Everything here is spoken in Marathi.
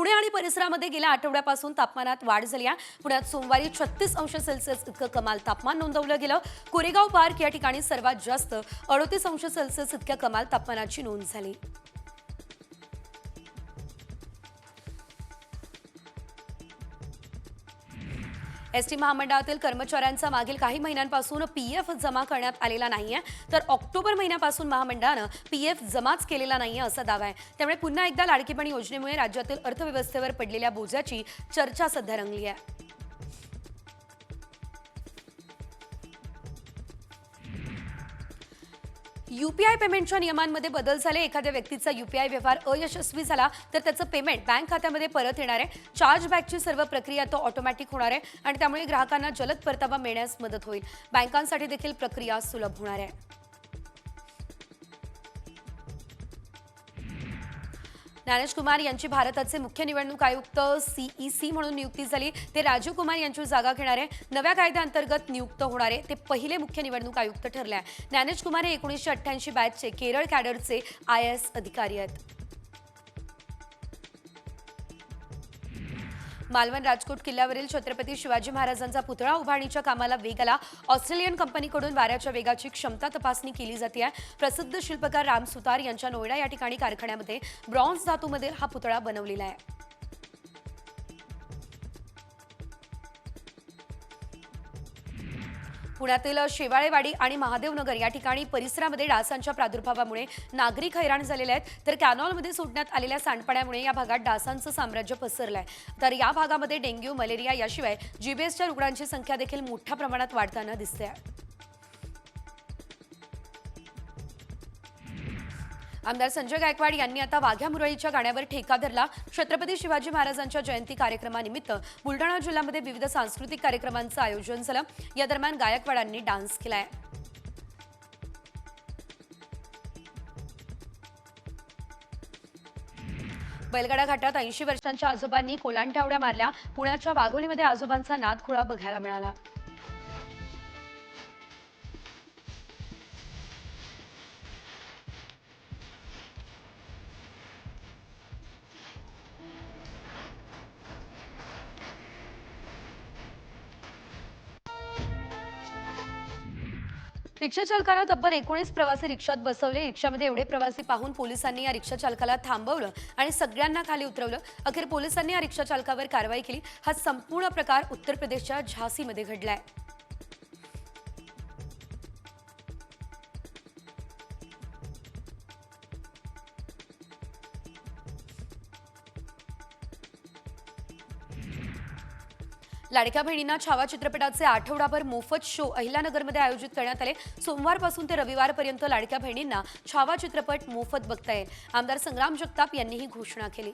पुणे आणि परिसरामध्ये गेल्या आठवड्यापासून तापमानात वाढ झाली आहे. पुण्यात सोमवारी छत्तीस अंश सेल्सिअस इतकं कमाल तापमान नोंदवलं गेलं. कोरेगाव पार्क या ठिकाणी सर्वात जास्त अडोतीस अंश सेल्सिअस इतक्या कमाल तापमानाची नोंद झाली. एस टी महामंडळातील कर्मचाऱ्यांचा मागील काही महिन्यांपासून पी एफ जमा करण्यात आलेला नाहीये. तर ऑक्टोबर महिन्यापासून महामंडळानं पी एफ जमाच केलेला नाहीये असा दावा आहे. त्यामुळे पुन्हा एकदा लाडकेपणी योजनेमुळे राज्यातील अर्थव्यवस्थेवर पडलेल्या बोजाची चर्चा सध्या रंगली आहे. युपीआय पेमेंटच्या नियमांमध्ये बदल झाले. एखाद्या व्यक्तीचा युपीआय व्यवहार अयशस्वी झाला तर त्याचं पेमेंट बँक खात्यामध्ये परत येणार आहे. चार्ज बॅकची सर्व प्रक्रिया तो ऑटोमॅटिक होणार आहे आणि त्यामुळे ग्राहकांना जलद परतावा मिळण्यास मदत होईल. बँकांसाठी देखील प्रक्रिया सुलभ होणार आहे. ज्ञानेश कुमार यांची भारताचे मुख्य निवडणूक आयुक्त सीईसी म्हणून नियुक्ती झाली. ते राजीव कुमार यांची जागा घेणारे. नव्या कायद्याअंतर्गत नियुक्त होणारे. ते पहिले मुख्य निवडणूक आयुक्त ठरले आहे ज्ञानेश कुमार हे एकोणीसशे अठ्ठ्याऐंशी बॅचचे केरळ कॅडरचे आय एस अधिकारी आहेत. मालवण राजकोट किल्ल्यावरील छत्रपती शिवाजी महाराजांचा पुतळा उभारणीच्या कामाला वेग आला. ऑस्ट्रेलियन कंपनीकडून वाऱ्याच्या वेगाची क्षमता तपासणी केली जाते आहे. प्रसिद्ध शिल्पकार राम सुतार यांच्या नोयडा या ठिकाणी कारखान्यामध्ये ब्रॉन्झ धातूमध्ये हा पुतळा बनवलेला आहे. पुण्यातील शेवाळेवाडी आणि महादेवनगर या ठिकाणी परिसरामध्ये डासांच्या प्रादुर्भावामुळे नागरिक हैराण झालेले आहेत. तर कॅनॉलमध्ये सोडण्यात आलेल्या सांडपाण्यामुळे या भागात डासांचं साम्राज्य पसरलं आहे तर या भागामध्ये डेंग्यू मलेरिया याशिवाय जीबीएसच्या रुग्णांची संख्या देखील मोठ्या प्रमाणात वाढताना दिसते आहे. आमदार संजय गायकवाड यांनी आता वाघ्या मुरळीच्या गाण्यावर ठेका धरला. छत्रपती शिवाजी महाराजांच्या जयंती कार्यक्रमानिमित्त बुलढाणा जिल्ह्यामध्ये विविध सांस्कृतिक कार्यक्रमांचं आयोजन झालं. या दरम्यान गायकवाडांनी डान्स केलाय. बैलगाडा घाटात ऐंशी वर्षांच्या आजोबांनी कोलांट्या मारल्या. पुण्याच्या वाघोलीमध्ये आजोबांचा नादखुळा बघायला मिळाला. रिक्षा चालकाला तब्बल एकोणीस प्रवासी रिक्षात बसवले. रिक्षामध्ये एवढे प्रवासी पाहून पोलिसांनी या रिक्षा चालकाला थांबवलं आणि सगळ्यांना खाली उतरवलं. अखेर पोलिसांनी या रिक्षा चालकावर कारवाई केली. हा संपूर्ण प्रकार उत्तर प्रदेशच्या झासीमध्ये घडलाय. लाडक्या बहिणींना छावा चित्रपटाचे आठवडाभर मोफत शो अहिल्यानगरमध्ये आयोजित करण्यात आले. सोमवारपासून ते रविवारपर्यंत लाडक्या बहिणींना छावा चित्रपट मोफत बघता येईल. आमदार संग्राम जगताप यांनी ही घोषणा केली.